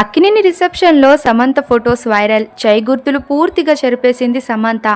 అక్కినేని రిసెప్షన్లో Samantha photos viral. Chai గుర్తులు పూర్తిగా చెరిపేసింది సమంత.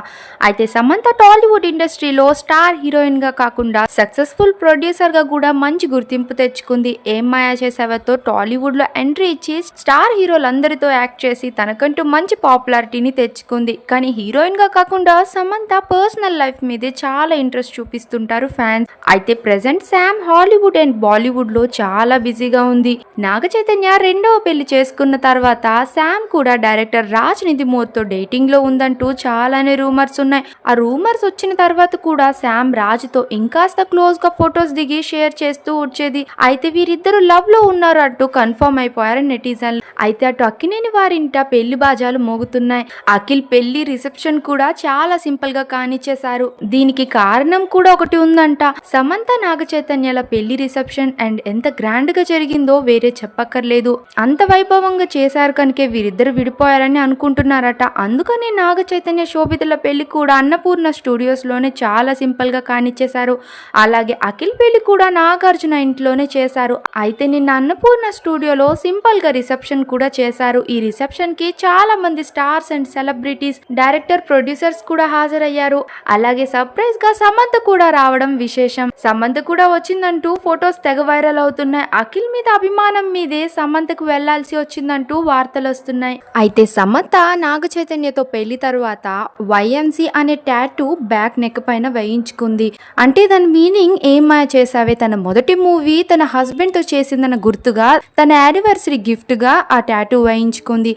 అయితే సమంత టాలీవుడ్ ఇండస్ట్రీలో స్టార్ హీరోయిన్గా కాకుండా సక్సెస్ఫుల్ ప్రొడ్యూసర్గా కూడా మంచి గుర్తింపు తెచ్చుకుంది. ఏం మాయా చేసావతో టాలీవుడ్లో ఎంట్రీ ఇచ్చి స్టార్ హీరోలందరితో యాక్ట్ చేసి తనకంటూ మంచి పాపులారిటీని తెచ్చుకుంది. కానీ హీరోయిన్గా కాకుండా సమంత పర్సనల్ లైఫ్ మీదే చాలా ఇంట్రెస్ట్ చూపిస్తుంటారు ఫ్యాన్స్. అయితే ప్రెసెంట్ శామ్ హాలీవుడ్ అండ్ బాలీవుడ్లో చాలా బిజీగా ఉంది. నాగ చైతన్య రెండవ పెళ్ళి చేసుకున్న తర్వాత శామ్ కూడా డైరెక్టర్ రాజ్ నిధిమోర్తో డేటింగ్లో ఉందంటూ చాలానే రూమర్స్ ఉన్నాయి. ఆ రూమర్స్ వచ్చిన తర్వాత కూడా శామ్ రాజ్తో ఇంకాస్త క్లోజ్గా ఫొటోస్ దిగి షేర్ చేస్తూ వచ్చేది. అయితే వీరిద్దరు లవ్లో ఉన్నారు అంటూ కన్ఫర్మ్ అయిపోయారు నెటిజన్లు. అయితే అటు అక్కినేని వారింట పెళ్ళి బాజాలు మోగుతున్నాయి. అఖిల్ పెళ్ళి రిసెప్షన్ కూడా చాలా సింపుల్గా కానిచ్చేశారు. దీనికి కారణం కూడా ఒకటి ఉందంట. సమంత నాగ చైతన్యల పెళ్ళి రిసెప్షన్ అండ్ ఎంత గ్రాండ్గా జరిగిందో వేరే చెప్పక్కర్లేదు. అంత వైభవంగా చేశారు కనుకే వీరిద్దరు విడిపోయారని అనుకుంటున్నారట. అందుకనే నాగ చైతన్య శోభితుల పెళ్ళి కూడా అన్నపూర్ణ స్టూడియోస్లోనే చాలా సింపుల్గా కానిచ్చేశారు. అలాగే అఖిల్ పెళ్ళి కూడా నాగార్జున ఇంట్లోనే చేశారు. అయితే నిన్న అన్నపూర్ణ స్టూడియోలో సింపుల్గా రిసెప్షన్ కూడా చేశారు. ఈ రిసెప్షన్కి చాలా మంది stars and celebrities director producers కూడా హాజరయ్యారు. అలాగే సర్ప్రైజ్గా సమంత కూడా రావడం విశేషం. సమంత కూడా వచ్చిందంటూ ఫొటోస్ తెగ వైరల్ అవుతున్నాయి. అఖిల్ మీద అభిమానం మీదే సమంతకు వెళ్ళాల్సి వచ్చిందంటూ వార్తలు వస్తున్నాయి. అయితే సమంత నాగ చైతన్యతో పెళ్ళి తర్వాత వైఎంసి అనే ట్యాటూ బ్యాక్ నెక్ పైన వేయించుకుంది. అంటే దాని మీనింగ్ ఏం మాయ చేసావే తన మొదటి మూవీ తన హస్బెండ్తో చేసిందన్న గుర్తుగా తన యానివర్సరీ గిఫ్ట్గా ఆ ట్యాటూ వేయించుకుంది.